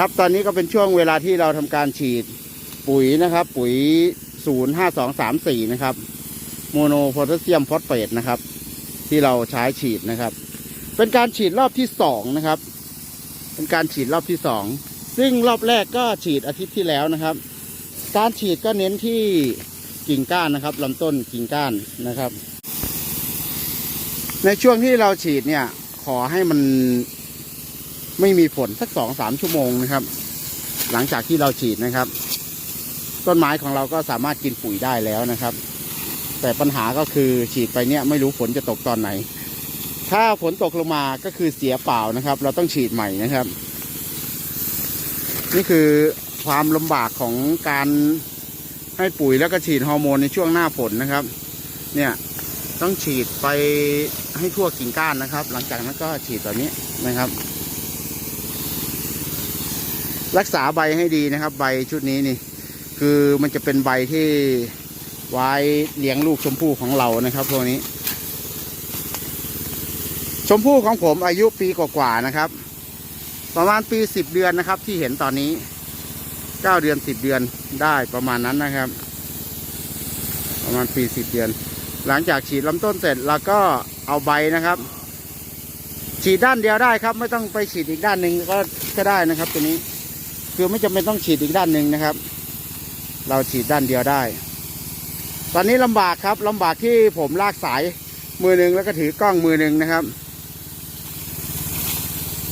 ครับตอนนี้ก็เป็นช่วงเวลาที่เราทำการฉีดปุ๋ยนะครับ ปุ๋ย 05234 นะครับ โมโนโพแทสเซียมฟอสเฟตนะครับ ที่เราใช้ฉีดนะครับ เป็นการฉีดรอบที่สองนะครับ เป็นการฉีดรอบที่สองซึ่งรอบแรกก็ฉีดอาทิตย์ที่แล้วนะครับ การฉีดก็เน้นที่กิ่งก้านนะครับลำต้นกิ่งก้านนะครับ ในช่วงที่เราฉีดเนี่ย ขอให้มัน ไม่มีฝนสักสองสามชั่วโมงนะครับ หลังจากที่เราฉีดนะครับ ต้นไม้ของเราก็สามารถกินปุ๋ยได้แล้วนะครับ แต่ปัญหาก็คือฉีดไปเนี่ยไม่รู้ฝนจะตกตอนไหน ถ้าฝนตกลงมาก็คือเสียเปล่านะครับ เราต้องฉีดใหม่นะครับ นี่คือความลำบากของการให้ปุ๋ยแล้วก็ฉีดฮอร์โมนในช่วงหน้าฝนนะครับ เนี่ยต้องฉีดไปให้ทั่วกิ่งก้านนะครับ หลังจากนั้นก็ฉีดแบบนี้นะครับ รักษาใบให้ดีนะครับ ใบชุดนี้นี่ คือมันจะเป็นใบที่ไว้เลี้ยงลูกชมพู่ของเรานะครับพวกนี้ ชมพู่ของผมอายุปีกว่าๆนะครับ ประมาณปีสิบเดือนนะครับ ที่เห็นตอนนี้เก้าเดือนสิบเดือนได้ประมาณนั้นนะครับ ประมาณปีสิบเดือน หลังจากฉีดลำต้นเสร็จเราก็เอาใบนะครับฉีดด้านเดียวได้ครับ ไม่ต้องไปฉีดอีกด้านหนึ่งก็ก็ได้นะครับตัวนี้ คือไม่จำเป็นต้องฉีดอีกด้านหนึ่งนะครับ เราฉีดด้านเดียวได้ ตอนนี้ลำบากครับลำบากที่ผมลากสายมือหนึ่งแล้วก็ถือกล้องมือหนึ่งนะครับ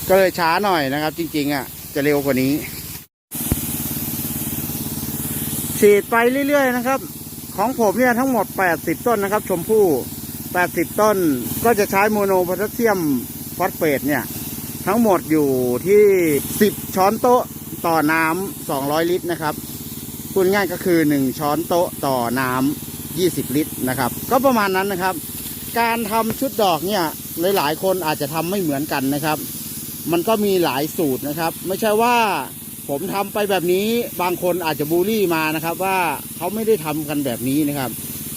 ก็เลยช้าหน่อยนะครับ จริง ๆ อะ จะเร็วกว่านี้ ฉีดไปเรื่อยๆนะครับ ของผมเนี่ยทั้งหมด 80 ต้นนะครับ ชมพู่ 80 ต้นก็จะใช้โมโนโพแทสเซียมฟอสเฟตเนี่ย ทั้งหมดอยู่ที่ 10 ช้อนโต๊ะต่อน้ำ200ลิตรนะครับพูดง่ายก็คือ1ช้อนโต๊ะต่อน้ำ20ลิตรนะครับ ก็ประมาณนั้นนะครับ การทำชุดดอกเนี่ยหลายๆคนอาจจะทำไม่เหมือนกันนะครับ มันก็มีหลายสูตรนะครับ ไม่ใช่ว่าผมทำไปแบบนี้บางคนอาจจะบูลลี่มานะครับ ว่าเขาไม่ได้ทำกันแบบนี้นะครับ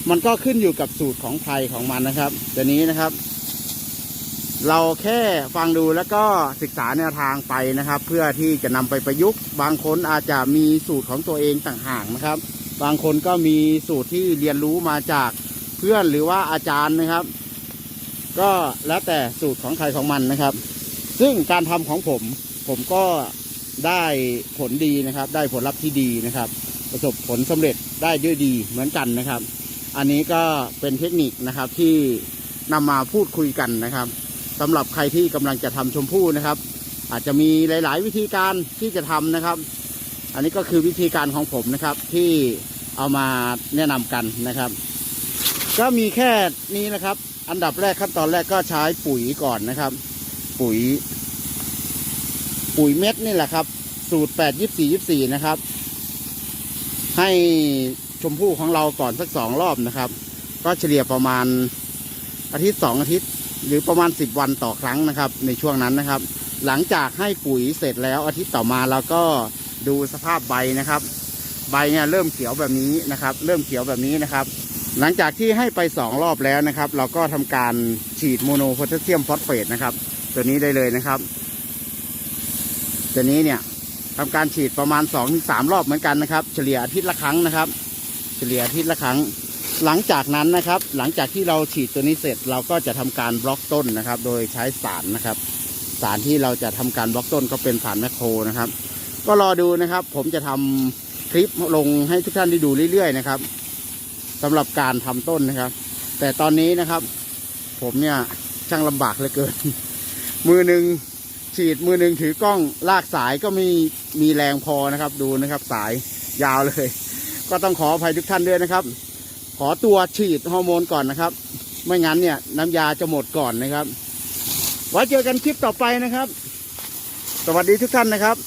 มันก็ขึ้นอยู่กับสูตรของใครของมันนะครับแต่นี้นะครับ เราแค่ฟังดูแล้วก็ศึกษาแนวทางไปนะครับ เพื่อที่จะนำไปประยุกต์ บางคนอาจจะมีสูตรของตัวเองต่างหากนะครับ บางคนก็มีสูตรที่เรียนรู้มาจากเพื่อนหรือว่าอาจารย์นะครับ ก็แล้วแต่สูตรของใครของมันนะครับ ซึ่งการทำของผม ผมก็ได้ผลดีนะครับ ได้ผลลัพธ์ที่ดีนะครับ ประสบผลสำเร็จได้ด้วยดีเหมือนกันนะครับ อันนี้ก็เป็นเทคนิคนะครับที่นำมาพูดคุยกันนะครับ สำหรับใครที่กำลังจะทำชมพู่นะครับ อาจจะมีหลาย ๆ วิธีการที่จะทำนะครับ อันนี้ก็คือวิธีการของผมนะครับที่เอามาแนะนำกันนะครับ ก็มีแค่นี้นะครับ อันดับแรกขั้นตอนแรกก็ใช้ปุ๋ยก่อนนะครับ ปุ๋ย ปุ๋ยเม็ดนี่แหละครับ สูตรแปดยี่สี่ยี่สี่นะครับ ให้ชมพู่ของเราก่อนสักสองรอบนะครับ ก็เฉลี่ยประมาณอาทิตย์สองอาทิตย์ หรือประมาณสิบวันต่อครั้งนะครับ ในช่วงนั้นนะครับ หลังจากให้ปุ๋ยเสร็จแล้วอาทิตย์ต่อมาเราก็ดูสภาพใบนะครับ ใบเนี่ยเริ่มเขียวแบบนี้นะครับ เริ่มเขียวแบบนี้นะครับ หลังจากที่ให้ไปสองรอบแล้วนะครับ เราก็ทำการฉีดโมโนโพแทสเซียมฟอสเฟตนะครับ ตัวนี้ได้เลยนะครับ ตัวนี้เนี่ยทำการฉีดประมาณ2อถึงสรอบเหมือนกันนะครับ เฉลี่ยอาทิตย์ละครั้งนะครับ เฉลี่ยอาทิตย์ละครั้ง หลังจากนั้นนะครับ หลังจากที่เราฉีดตัวนี้เสร็จเราก็จะทำการบล็อกต้นนะครับ โดยใช้สารนะครับ สารที่เราจะทำการบล็อกต้นก็เป็นสารแมคโครนะครับ ก็รอดูนะครับ ผมจะทำคลิปลงให้ทุกท่านได้ดูเรื่อยๆนะครับสำหรับการทำต้นนะครับ แต่ตอนนี้นะครับ ผมเนี่ยช่างลำบากเหลือเกิน มือหนึ่งฉีดมือหนึ่งถือกล้องลากสายก็มีมีแรงพอนะครับ ดูนะครับ สายยาวเลย ก็ต้องขออภัยทุกท่านด้วยนะครับ ขอตัวฉีดฮอร์โมนก่อนนะครับ ไม่งั้นเนี่ย น้ำยาจะหมดก่อนนะครับ ไว้เจอกันคลิปต่อไปนะครับ สวัสดีทุกท่านนะครับ